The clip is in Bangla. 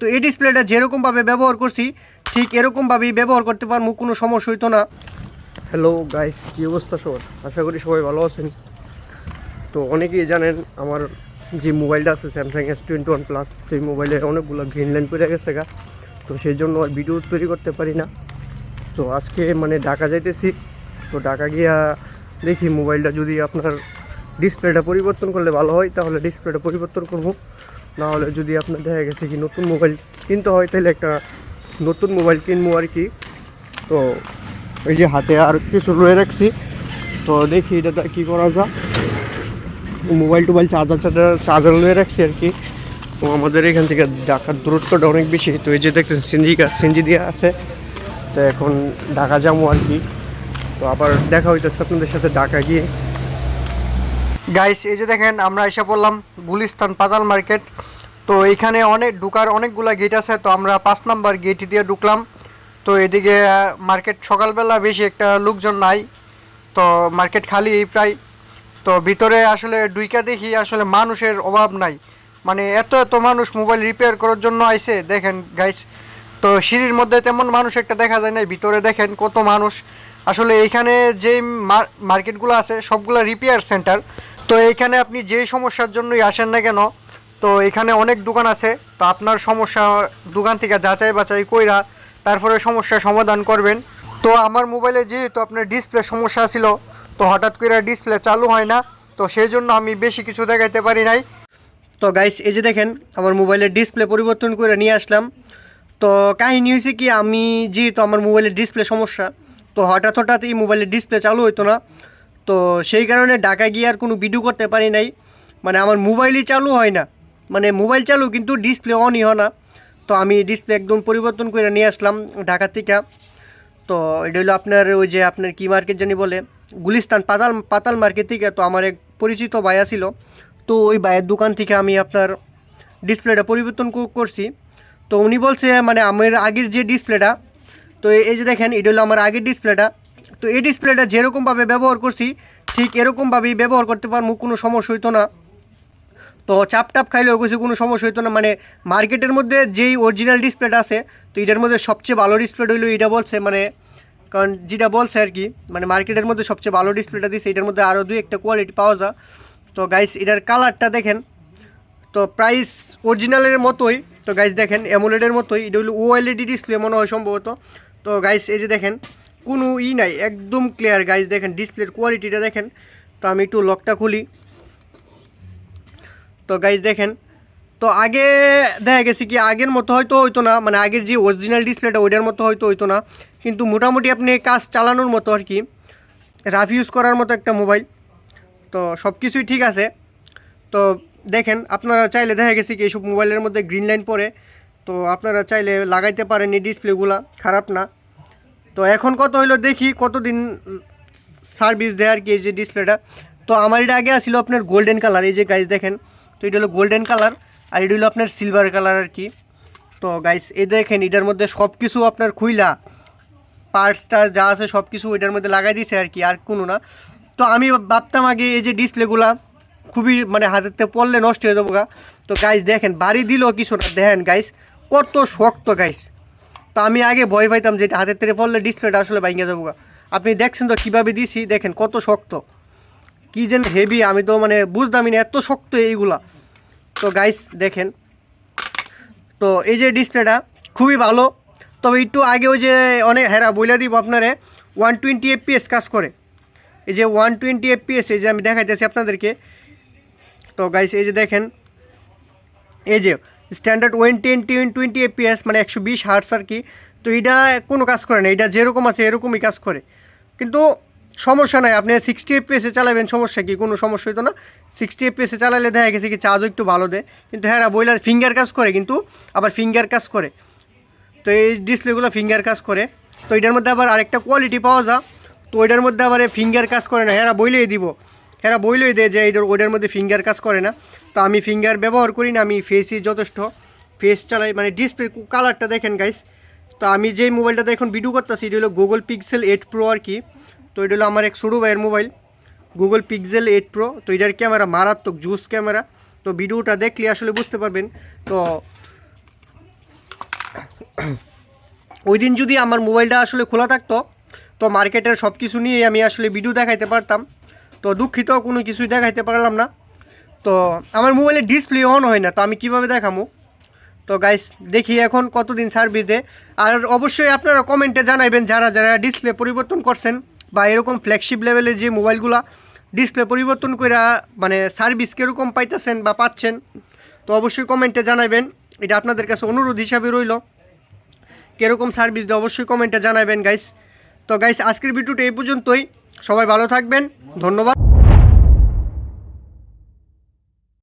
তো এই ডিসপ্লেটা যেরকমভাবে ব্যবহার করছি, ঠিক এরকমভাবেই ব্যবহার করতে পারব, কোনো সমস্যা হইতো না। হ্যালো গাইস কী অবস্থা সবার? আশা করি সবাই ভালো আছেন। তো অনেকেই জানেন আমার যে মোবাইলটা আছে Samsung S twenty one plus সেই মোবাইলে অনেকগুলো গ্রিন লাইন করে গেছে গা। তো সেই জন্য আর ভিডিও তৈরি করতে পারি না। তো আজকে মানে ঢাকা যাইতেছি। তো ঢাকা গিয়া দেখি মোবাইলটা যদি আপনার ডিসপ্লেটা পরিবর্তন করলে ভালো হয়, তাহলে ডিসপ্লেটা পরিবর্তন করব। না হলে যদি আপনার দেখা গেছে কি নতুন মোবাইল কিনতে হয়, তাহলে একটা নতুন মোবাইল কিনবো আর কি। তো এই যে হাতে আর কিছু রয়ে রাখছি। তো দেখি এটা কী করা যায়। মোবাইল টোবাইল চার্জার চার্জার চার্জার নিয়ে রাখছি আর কি। তো আমাদের এখান থেকে ঢাকার দূরত্বটা অনেক বেশি। তো এই যে দেখতেছেন, সিনজি সিনজি দিয়ে আছে। তো এখন ঢাকা যাব আর কি। তো আবার দেখা হইতেছে আপনাদের সাথে ঢাকা গিয়ে। গাইস এই যে দেখেন, আমরা এসে পড়লাম গুলিস্তান পাতাল মার্কেট। তো এইখানে অনেক ঢুকার অনেকগুলা গেট আছে, তো আমরা পাঁচ নাম্বার গেট দিয়ে ঢুকলাম। তো এদিকে মার্কেট সকালবেলা বেশি একটা লোকজন নাই, তো মার্কেট খালি এই প্রায়। তো ভিতরে আসলে ডুইকা দেখি আসলে মানুষের অভাব নাই। মানে এত এত মানুষ মোবাইল রিপেয়ার করার জন্য আইছে, দেখেন গাইস তো সিঁড়ির মধ্যে তেমন মানুষ একটা দেখা যায় না ভিতরে দেখেন কত মানুষ। আসলে এইখানে যে মার্কেটগুলো আছে, সবগুলো রিপেয়ার সেন্টার তো এইখানে আপনি যে সমস্যার জন্যই আসেন না কেন, তো এখানে অনেক দোকান আছে, তো আপনার সমস্যা দোকান থেকে যাচাই বাছাই কইরা তারপরে সমস্যার সমাধান করবেন। তো আমার মোবাইলে যেহেতু আপনার ডিসপ্লে সমস্যা ছিল, তো হঠাৎ করে ডিসপ্লে চালু হয় না, তো সেই জন্য আমি বেশি কিছু দেখাইতে পারি নাই। তো গাইস এই যে দেখেন, আমার মোবাইলের ডিসপ্লে পরিবর্তন করে নিয়ে আসলাম। তো কাহিনী হয়েছে কি, আমি যেহেতু আমার মোবাইলের ডিসপ্লে সমস্যা, তো হঠাৎ হঠাৎ এই মোবাইলের ডিসপ্লে চালু হতো না তো সেই কারণে ঢাকা গিয়ে আর কোনো ভিডিও করতে পারি নাই। মানে আমার মোবাইলই চালু হয় না। মানে মোবাইল চালু, কিন্তু ডিসপ্লে অনই হয় না। তো আমি ডিসপ্লে একদম পরিবর্তন করে নিয়ে আসলাম ঢাকা থেকে। তো এটা হলো আপনার ওই যে আপনার কি মার্কেট জানি বলে, গুলিস্তান পাতাল পাতাল মার্কেট থেকে। তো আমার এক পরিচিত ভাইয়া ছিল তো ওই ভাইয়ের দোকান থেকে আমি আপনার ডিসপ্লেটা পরিবর্তন করছি। তো উনি বলছে মানে আমার আগের যে ডিসপ্লেটা তো এই যে দেখেন, এটা হলো আমার আগের ডিসপ্লেটা তো এই ডিসপ্লেটা যেরকমভাবে ব্যবহার করছি, ঠিক এরকমভাবেই ব্যবহার করতে পারব, কোনো সমস্যা হইতো না। তো চাপ টাপ খাইলেও কিছু, কোনো সমস্যা হইতো না। মানে মার্কেটের মধ্যে যেই অরিজিনাল ডিসপ্লেটা আছে, তো এটার মধ্যে সবচেয়ে ভালো ডিসপ্লে হইল এটা বলছে মানে কারণ যেটা বলছে আর কি মানে মার্কেটের মধ্যে সবচেয়ে ভালো ডিসপ্লেটা দিচ্ছে এটার মধ্যে আরও দুই একটা কোয়ালিটি পাওয়া যায়। তো গাইস এটার কালারটা দেখেন। তো প্রাইস অরিজিনালের মতোই, তো গাইস দেখেন অ্যামোলেডের মতোই, এটা হলো ওএলইডি ডিসপ্লে মনে হয় সম্ভবত। তো গাইস এই যে দেখেন কোনো ই নাই, একদম ক্লিয়ার গাইস দেখেন ডিসপ্লের কোয়ালিটিটা দেখেন। তো আমি একটু লকটা খুলি। তো গাইজ দেখেন, তো আগে দেখা গেছে কি, আগের মতো হয়তো হইতো না মানে আগের যে অরিজিনাল ডিসপ্লেটা ওইটার মতো হয়তো হইতো না। কিন্তু মোটামুটি আপনি কাজ চালানোর মতো আর কি রাফ ইউজ করার মতো একটা মোবাইল তো সব কিছুই ঠিক আছে। তো দেখেন, আপনারা চাইলে দেখা গেছে কি, এইসব মোবাইলের মধ্যে গ্রিন লাইন পড়ে তো আপনারা চাইলে লাগাইতে পারেন এই ডিসপ্লেগুলা খারাপ না। তো এখন কত হইল দেখি, কতদিন সার্ভিস দেয় আর কি এই যে ডিসপ্লেটা তো আমার এটা আগে আসছিল আপনার গোল্ডেন কালার এই যে গাইজ দেখেন, তো এটা হলো গোল্ডেন কালার আর এটা হলো আপনার সিলভার কালার আর কি। তো গাইস এ দেখেন, এটার মধ্যে সব কিছু আপনার খুইলা পার্টস পার্টসটা যা আছে সব কিছু এটার মধ্যে লাগাই দিছে আর কি, আর কোনো না। তো আমি ভাবতাম আগে এই যে ডিসপ্লেগুলা খুবই মানে হাতেতে পড়লে নষ্ট হয়ে যাব গা। তো গাইস দেখেন, বাড়ি দিলেও কিছু না দেখেন গাইস কত শক্ত গাইস তো আমি আগে ভয় পাইতাম যে এটা হাতের থেকে পড়লে ডিসপ্লেটা আসলে ভাঙে যাব। আপনি দেখছেন তো কীভাবে দিছি? দেখেন কত শক্ত। কি যেন হেভি আমি তো মানে বুঝতামই না, এত শক্ত এইগুলা। তো গাইস দেখেন। তো এই যে ডিসপ্লেটা খুবই ভালো। তবে একটু আগে ওই যে অনেক হেরা বইলা দিব আপনারে ওয়ান টোয়েন্টি এফপিএস কাজ করে। এই যে ওয়ান টোয়েন্টি এফপিএস এই যে আমি দেখাইতেছি আপনাদেরকে। তো গাইস এই যে দেখেন। এই যে standard one twenty twenty FPS মানে একশো বিশ হার্টস আর কি। তো এটা কোনো কাজ করে না, এটা যেরকম আছে এরকমই কাজ করে। কিন্তু সমস্যা নাই, আপনি সিক্সটি এফপিএসে চালাবেন, সমস্যা কি? কোনো সমস্যা হতো না। সিক্সটি এফপিএসে চালালে দেখা গেছে কি চার্জও একটু ভালো দেয়। কিন্তু হ্যাঁ বইলার ফিঙ্গার কাজ করে, কিন্তু আবার ফিঙ্গার কাজ করে। তো এই ডিসপ্লেগুলো ফিঙ্গার কাজ করে। তো এটার মধ্যে আবার আরেকটা কোয়ালিটি পাওয়া যায়। তো ওইটার মধ্যে আবার ফিঙ্গার কাজ করে না। হ্যাঁ বইলেই দিব। হ্যাঁ বইলেই দেয় যে এইটার ওইটার মধ্যে ফিঙ্গার কাজ করে না। তো আমি ফিঙ্গার ব্যবহার করি না, আমি ফেসই যথেষ্ট। ফেস চালাই মানে ডিসপ্লে কালারটা দেখেন গাইস তো আমি যেই মোবাইলটাতে এখন ভিডিও করতেছি, এটা হলো গুগল পিক্সেল এইট প্রো আর কি। তো এটা হলো আমার এক ছোটো ভাইয়ের mobile Google Pixel eight pro তো এটার ক্যামেরা মারাত্মক জুস ক্যামেরা তো ভিডিওটা দেখলে আসলে বুঝতে পারবেন। তো ওই দিন যদি আমার মোবাইলটা আসলে খোলা থাকতো, তো মার্কেটের সব কিছু নিয়ে আমি আসলে ভিডিও দেখাইতে পারতাম। তো দুঃখিত, কোনো কিছুই দেখাইতে পারলাম না। তো আমার মোবাইলে ডিসপ্লে অন হয় না, তো আমি কীভাবে দেখামো? তো গাইস দেখি এখন কতদিন সার্ভিস দেয় আর অবশ্যই আপনারা কমেন্টে জানাবেন যারা যারা ডিসপ্লে পরিবর্তন করছেন বা এরকম ফ্ল্যাগশিপ লেভেলের যে মোবাইলগুলা ডিসপ্লে পরিবর্তন করে মানে সার্ভিস কীরকম পাইতেছেন বা পাচ্ছেন, তো অবশ্যই কমেন্টে জানাবেন এটা আপনাদের কাছে অনুরোধ হিসাবে রইল। কীরকম সার্ভিস দেয় অবশ্যই কমেন্টে জানাবেন গাইস তো গাইস আজকের ভিডিওটা এই পর্যন্তই। সবাই ভালো থাকবেন। ধন্যবাদ।